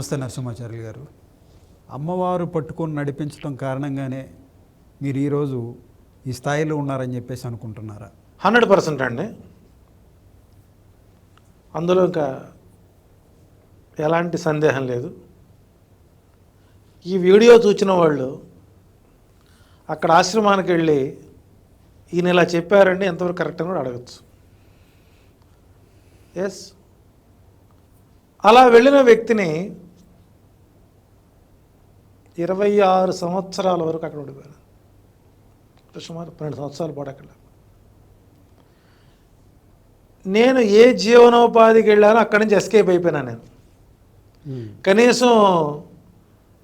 నమస్తే నరసింహాచార్యులు గారు. అమ్మవారు పట్టుకొని నడిపించడం కారణంగానే మీరు ఈరోజు ఈ స్థాయిలో ఉన్నారని చెప్పేసి అనుకుంటున్నారా? హండ్రెడ్ పర్సెంట్ అండి. అందులో ఇంకా ఎలాంటి సందేహం లేదు. ఈ వీడియో చూసిన వాళ్ళు అక్కడ ఆశ్రమానికి వెళ్ళి ఈయన ఇలా చెప్పారండి ఎంతవరకు కరెక్ట్ అని కూడా అడగచ్చు. ఎస్ అలా వెళ్ళిన వ్యక్తిని ఇరవై ఆరు సంవత్సరాల వరకు అక్కడ ఉండిపోయాను. సుమారు పన్నెండు సంవత్సరాల పాటు అక్కడ. నేను ఏ జీవనోపాధికి వెళ్ళానో అక్కడి నుంచి ఎస్కేప్ అయిపోయినా నేను. కనీసం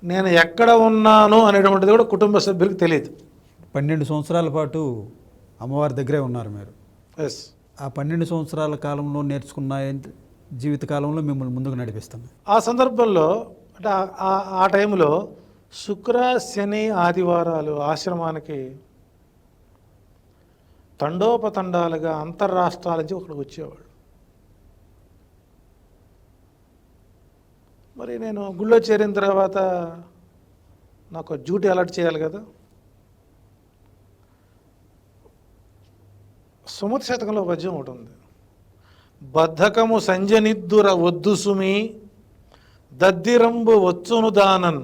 నేను ఎక్కడ ఉన్నాను అనేటువంటిది కూడా కుటుంబ సభ్యులకు తెలియదు. పన్నెండు సంవత్సరాల పాటు అమ్మవారి దగ్గరే ఉన్నారు మీరు. ఎస్ ఆ పన్నెండు సంవత్సరాల కాలంలో నేర్చుకున్న ఏంటి- జీవిత కాలంలో మిమ్మల్ని ముందుకు నడిపిస్తుంది ఆ సందర్భంలో అంటే ఆ టైంలో శుక్ర శని ఆదివారాలు ఆశ్రమానికి తండోపతండాలుగా అంతర్రాష్ట్రాల నుంచి ఒకడికి వచ్చేవాడు మరి నేను గుళ్ళో చేరిన తర్వాత నాకు డ్యూటీ అలర్ట్ చేయాలి కదా. సుమతి శతకంలో పద్యం ఒకటి ఉంది. బద్ధకము సంజనిద్దుర వద్దు సుమి దద్దిరంబు వచ్చును దానన్.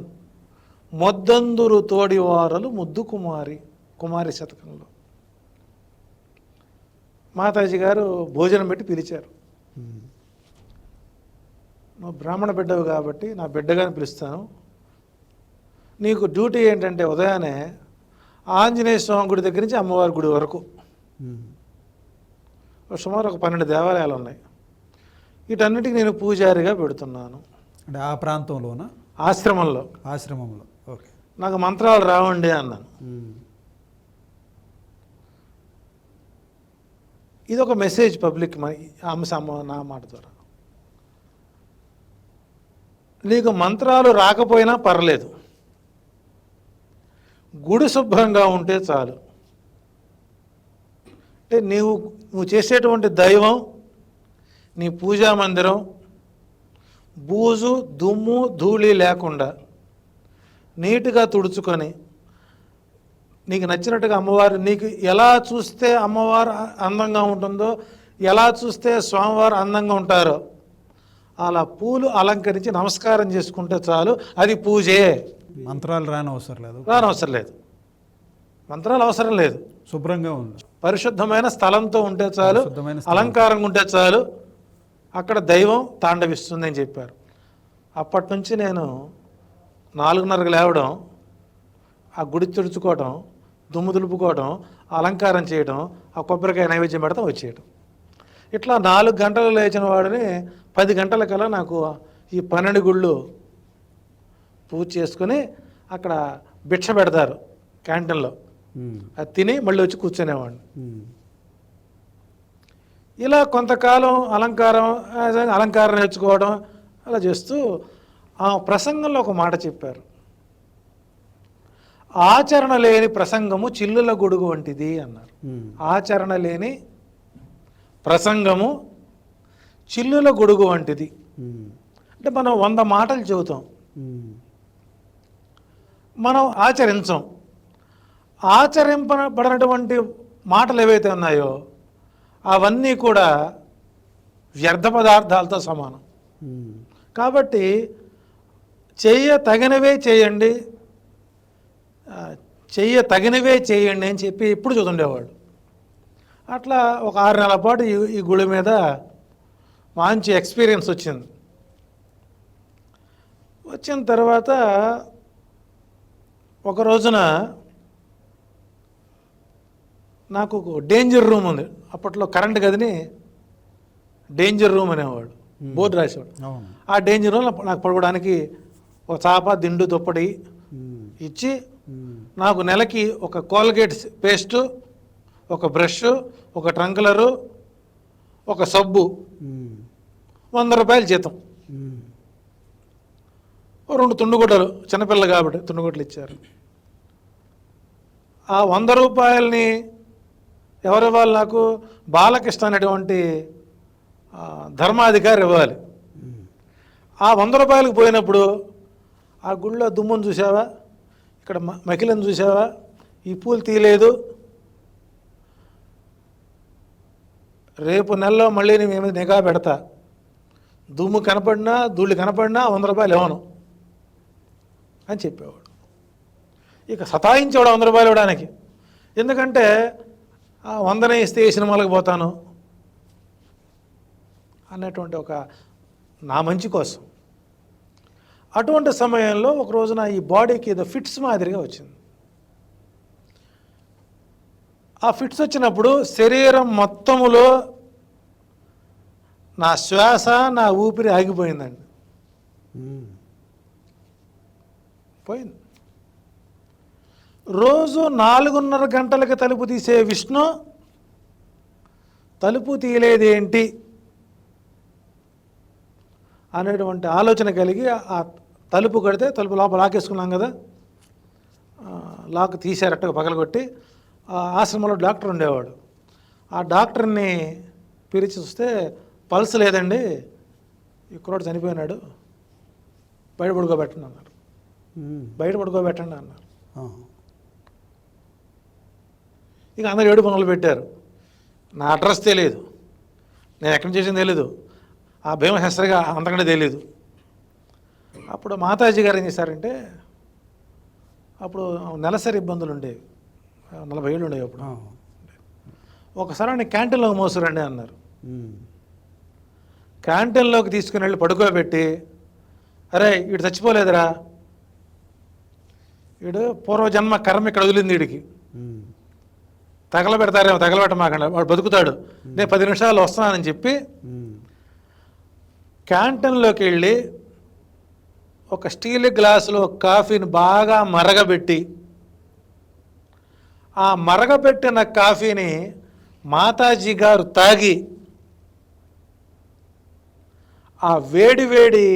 మొద్దందురు తోడివారలు ముద్దు కుమారి కుమారి శతకంలో. మాతాజీ గారు భోజనం పెట్టి పిలిచారు. నువ్వు బ్రాహ్మణ బిడ్డవు కాబట్టి నా బిడ్డగాని పిలుస్తాను. నీకు డ్యూటీ ఏంటంటే ఉదయాన్నే ఆంజనేయ స్వామి గుడి దగ్గర నుంచి అమ్మవారి గుడి వరకు. సుమారు ఒక పన్నెండు దేవాలయాలు ఉన్నాయి. వీటన్నిటికి నేను పూజారిగా పెడుతున్నాను. అంటే ఆ ప్రాంతంలోన? ఆశ్రమంలో. ఆశ్రమంలో. నాకు మంత్రాలు రావండి అన్నాను. ఇది ఒక మెసేజ్ పబ్లిక్ అమ్మ నా మాట ద్వారా. నీకు మంత్రాలు రాకపోయినా పర్లేదు. గుడి శుభ్రంగా ఉంటే చాలు. అంటే నీవు నువ్వు చేసేటువంటి దైవం నీ పూజా మందిరం బూజు దుమ్ము ధూళి లేకుండా నీట్గా తుడుచుకొని నీకు నచ్చినట్టుగా అమ్మవారు నీకు ఎలా చూస్తే అమ్మవారు అందంగా ఉంటుందో ఎలా చూస్తే స్వామివారు అందంగా ఉంటారో అలా పూలు అలంకరించి నమస్కారం చేసుకుంటే చాలు. అది పూజే. మంత్రాలు రాని అవసరం లేదు. రానవసరం లేదు. మంత్రాలు అవసరం లేదు. శుభ్రంగా ఉంది పరిశుద్ధమైన స్థలంతో ఉంటే చాలు. అలంకారంగా ఉంటే చాలు. అక్కడ దైవం తాండవిస్తుంది అని చెప్పారు. అప్పటి నుంచి నేను నాలుగున్నరకు లేవడం ఆ గుడి తుడుచుకోవడం దుమ్ము దులుపుకోవడం అలంకారం చేయడం ఆ కొబ్బరికాయ నైవేద్యం పెడతాం వచ్చేయడం ఇట్లా నాలుగు గంటలు లేచిన వాడిని పది గంటల కల్లా నాకు ఈ పన్నెండు గుళ్ళు పూజ చేసుకుని అక్కడ భిక్ష పెడతారు క్యాంటీన్లో. అది తిని మళ్ళీ వచ్చి కూర్చునేవాడిని. ఇలా కొంతకాలం అలంకారం అలంకారం నేర్చుకోవడం అలా చేస్తూ ఆ ప్రసంగంలో ఒక మాట చెప్పారు ఆచరణ లేని ప్రసంగము చిల్లుల గొడుగు వంటిది అన్నారు. ఆచరణ లేని ప్రసంగము చిల్లుల గొడుగు వంటిది. అంటే మనం వంద మాటలు చెబుతాం. మనం ఆచరించం ఆచరింపబడినటువంటి మాటలు ఏవైతే ఉన్నాయో అవన్నీ కూడా వ్యర్థ పదార్థాలతో సమానం. కాబట్టి చెయ్య తగినవే చేయండి. చెయ్య తగినవే చేయండి అని చెప్పి ఇప్పుడు చూతుండేవాడు అట్లా ఒక ఆరు నెలల పాటు ఈ ఈ గుడి మీద మంచి ఎక్స్పీరియన్స్ వచ్చింది. వచ్చిన తర్వాత ఒక రోజున నాకు ఒక డేంజర్ రూమ్ ఉంది. అప్పట్లో కరెంట్ గదిని డేంజర్ రూమ్ అనేవాడు. బోర్డు రాసేవాడు. ఆ డేంజర్ రూమ్ నాకు పడుకోవడానికి ఒక చాప దిండు దుప్పటి. ఇచ్చి. నాకు నెలకి ఒక కోల్గేట్ పేస్టు ఒక బ్రష్ ఒక ట్రంకులరు ఒక సబ్బు. వంద రూపాయలు జీతం రెండు తుండుగుడ్డలు చిన్నపిల్ల కాబట్టి తుండుగుడ్డలు ఇచ్చారు ఆ వంద రూపాయలని ఎవరు ఇవ్వాలి నాకు బాలకృష్ణ అనేటువంటి ధర్మాధికారి ఇవ్వాలి. ఆ వంద రూపాయలకు పోయినప్పుడు ఆ గుళ్ళో దుమ్మును చూసావా ఇక్కడ మ- మకిలను చూసావా ఈ పూలు తీయలేదు. రేపు నెలలో మళ్ళీ నేను మీద నిఘా పెడతా. దుమ్ము కనపడినా ధూళి కనపడినా వంద రూపాయలు ఇవ్వను అని చెప్పేవాడు. ఇక సతాయించేవాడు వంద రూపాయలు ఇవ్వడానికి. ఎందుకంటే ఆ వందనే ఇస్తే ఏ సినిమాలకు పోతాను? అన్నటువంటి ఒక నా మంచి కోసం. అటువంటి సమయంలో ఒక రోజున ఈ బాడీకి ఏదో ఫిట్స్ మాదిరిగా వచ్చింది. ఆ ఫిట్స్ వచ్చినప్పుడు శరీరం మొత్తములో నా శ్వాస నా ఊపిరి ఆగిపోయిందండి. పోయింది. రోజు నాలుగున్నర గంటలకు తలుపు తీసే విష్ణు తలుపు తీయలేదేంటి అనేటువంటి ఆలోచన కలిగి ఆ తలుపు కడితే తలుపు లోపల లాకేసుకున్నాం కదా. లాక్ తీసారట్టుగా పగలగొట్టి ఆ ఆశ్రమంలో డాక్టర్ ఉండేవాడు. ఆ డాక్టర్ని పిలిచి చూస్తే పల్స్ లేదండి ఈ కుర్రాడు చనిపోయినాడు బయట పడుకోబెట్టండి అన్నారు. బయట పడుకోబెట్టండి అన్నారు. ఇక అందరు ఏడు పనులు పెట్టారు. నా అడ్రస్ తెలియదు నేను ఎక్కడి నుంచి చేసింది తెలీదు. ఆ భీమశాస్త్రిగా అంతకంటే తెలియదు అప్పుడు మాతాజీ గారు ఏం చేశారంటే అప్పుడు నెలసరి ఇబ్బందులు ఉండేవి నలభై ఏళ్ళు ఉండేవి అప్పుడు. ఒకసారి ఆయన క్యాంటీన్లోకి మోసురండి అన్నారు. క్యాంటీన్లోకి తీసుకుని వెళ్ళి పడుకోబెట్టి అరే వీడు చచ్చిపోలేదురా వీడు పూర్వజన్మ కర్మ ఇక్కడ వదిలింది వీడికి. తగలబెడతారేమో తగలబెట్టమాకండి వాడు బతుకుతాడు నేను పది నిమిషాలు వస్తున్నానని చెప్పి. క్యాంటీన్లోకి వెళ్ళి ఒక స్టీల్ గ్లాసులో కాఫీని బాగా మరగబెట్టి ఆ మరగబెట్టిన కాఫీని మాతాజీ గారు తాగి ఆ వేడి వేడి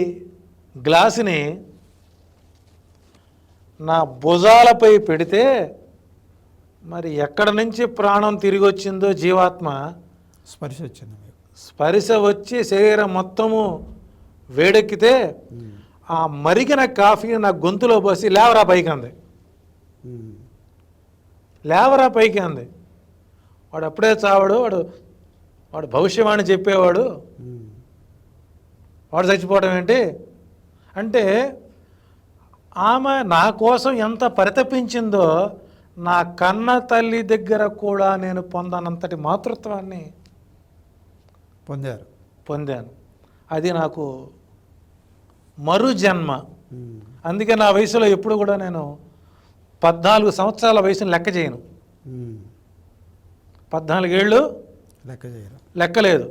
గ్లాసుని నా భుజాలపై పెడితే మరి ఎక్కడి నుంచి ప్రాణం తిరిగి వచ్చిందో జీవాత్మ స్పర్శ వచ్చింది స్పర్శ వచ్చి శరీరం మొత్తము వేడెక్కితే. ఆ మరిగిన కాఫీ నా గొంతులో పోసి లేవరా పైకి అంది. లేవరా పైకి అంది. వాడు అప్పుడే చావాడు వాడు వాడు భవిష్యవాణి చెప్పేవాడు. వాడు చచ్చిపోవడం ఏంటి? అంటే ఆమె నా కోసం ఎంత పరితపించిందో నా కన్న తల్లి దగ్గర కూడా నేను పొందనంతటి మాతృత్వాన్ని పొందారు. పొందాను. అది నాకు మరు జన్మ. అందుకే నా వయసులో ఎప్పుడు కూడా నేను పద్నాలుగు సంవత్సరాల వయసుని లెక్క చేయను. పద్నాలుగేళ్ళు లెక్క చేయరు లెక్కలేదు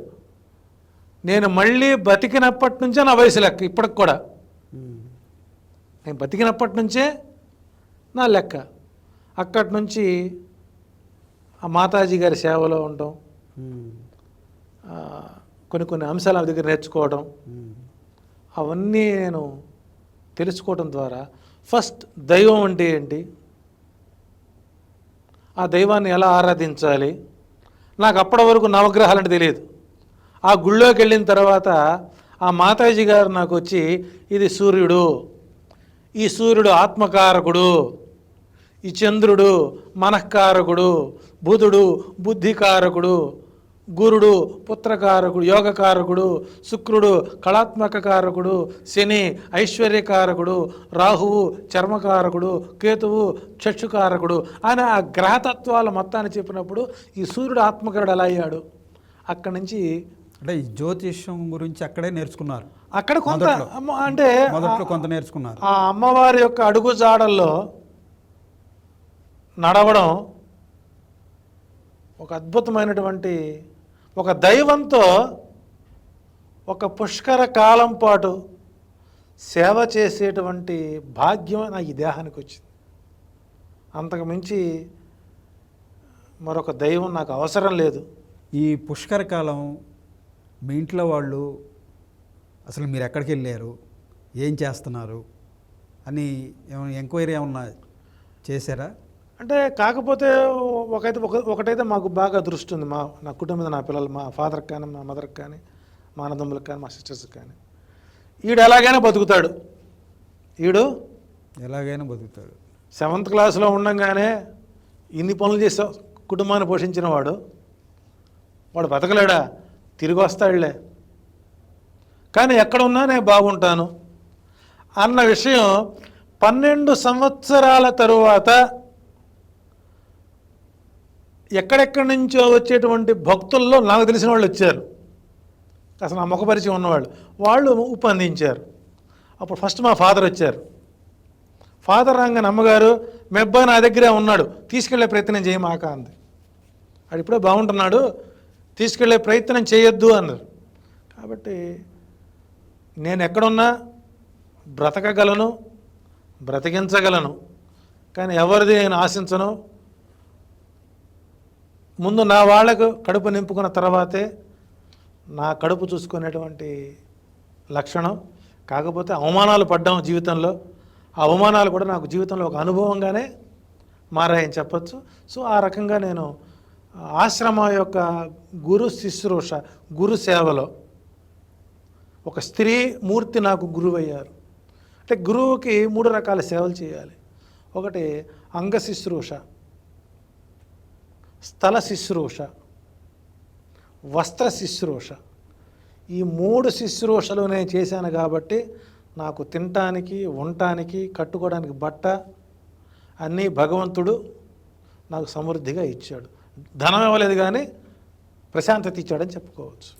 నేను మళ్ళీ బతికినప్పటి నుంచే నా వయసు లెక్క ఇప్పటికి కూడా. నేను బతికినప్పటి నుంచే నా లెక్క అక్కడి నుంచి ఆ మాతాజీ గారి సేవలో ఉండటం కొన్ని కొన్ని అంశాలు దగ్గర నేర్చుకోవడం. అవన్నీ నేను తెలుసుకోవడం ద్వారా ఫస్ట్ దైవం అంటే ఏంటి? ఆ దైవాన్ని ఎలా ఆరాధించాలి? నాకు అప్పటి వరకు నవగ్రహాలు అంటే తెలియదు. ఆ గుళ్ళోకి వెళ్ళిన తర్వాత ఆ మాతాజీ గారు నాకు వచ్చి ఇది సూర్యుడు. ఈ సూర్యుడు ఆత్మకారకుడు. ఈ చంద్రుడు మనఃకారకుడు. బుధుడు బుద్ధికారకుడు. గురుడు పుత్రకారకుడు యోగకారకుడు శుక్రుడు కళాత్మక కారకుడు శని ఐశ్వర్యకారకుడు రాహువు చర్మకారకుడు కేతువు చక్షుకారకుడు అని ఆ గ్రహతత్వాల మొత్తాన్ని చెప్పినప్పుడు ఈ సూర్యుడు ఆత్మకరుడు ఎలా అయ్యాడు? అక్కడి నుంచి అంటే ఈ జ్యోతిష్యం గురించి అక్కడే నేర్చుకున్నారు. అక్కడ కొంత అంటే మొదట్లో కొంత నేర్చుకున్నారు. ఆ అమ్మవారి యొక్క అడుగు జాడల్లో నడవడం ఒక అద్భుతమైనటువంటి ఒక దైవంతో ఒక పుష్కర కాలం పాటు సేవ చేసేటువంటి భాగ్యం నాకు ఈ దేహానికి వచ్చింది. అంతకు మించి మరొక దైవం నాకు అవసరం లేదు. ఈ పుష్కర కాలం మీ ఇంట్లో వాళ్ళు అసలు మీరు ఎక్కడికి వెళ్ళారు? ఏం చేస్తున్నారు? అని ఏమైనా ఎంక్వైరీ ఏమన్నా చేశారా? అంటే కాకపోతే ఒకైతే ఒక ఒకటైతే మాకు బాగా దృష్టి ఉంది. మా నా కుటుంబం మీద నా పిల్లలు మా ఫాదర్కి కానీ మా మదర్కి కానీ మా అన్నదమ్ములకు కానీ మా సిస్టర్స్కి కానీ. ఈడు ఎలాగైనా బతుకుతాడు. ఈడు ఎలాగైనా బతుకుతాడు. సెవెంత్ క్లాస్లో ఉండంగానే ఇన్ని పనులు చేసే కుటుంబాన్ని పోషించిన వాడు వాడు బతకలేడా? తిరిగి వస్తాడులే. కానీ ఎక్కడ ఉన్నా నేను బాగుంటాను. అన్న విషయం పన్నెండు సంవత్సరాల తరువాత ఎక్కడెక్కడి నుంచో వచ్చేటువంటి భక్తుల్లో నాకు తెలిసిన వాళ్ళు వచ్చారు. అసలు నా ముఖపరిచయం ఉన్నవాళ్ళు. వాళ్ళు ఉప్పు అందించారు అప్పుడు ఫస్ట్ మా ఫాదర్ వచ్చారు. ఫాదర్ రాగానే అమ్మగారు మెబ్బా నా దగ్గరే ఉన్నాడు. తీసుకెళ్ళే ప్రయత్నం చేయమాక అంది. అది ఇప్పుడే బాగుంటున్నాడు. తీసుకెళ్ళే ప్రయత్నం చేయొద్దు అన్నారు. కాబట్టి నేను ఎక్కడున్నా బ్రతకగలను బ్రతికించగలను. కానీ ఎవరిది నేను ఆశించను? ముందు నా వాళ్ళకు కడుపు నింపుకున్న తర్వాతే నా కడుపు చూసుకునేటువంటి లక్షణం. కాకపోతే అవమానాలు పడ్డాం జీవితంలో. ఆ అవమానాలు కూడా నాకు జీవితంలో ఒక అనుభవంగానే మారాయని చెప్పచ్చు. సో ఆ రకంగా నేను ఆశ్రమ యొక్క గురు శుశ్రూష గురు సేవలో ఒక స్త్రీ మూర్తి నాకు గురువు అయ్యారు అంటే గురువుకి మూడు రకాల సేవలు చేయాలి. ఒకటి అంగ శుశ్రూష స్థల శుశ్రూష వస్త్ర శుశ్రూష. ఈ మూడు శుశ్రూషలు నేను చేశాను కాబట్టి నాకు తినటానికి ఉండటానికి కట్టుకోవడానికి బట్ట అన్నీ భగవంతుడు నాకు సమృద్ధిగా ఇచ్చాడు. ధనం ఇవ్వలేదు కానీ ప్రశాంతత ఇచ్చాడని చెప్పుకోవచ్చు.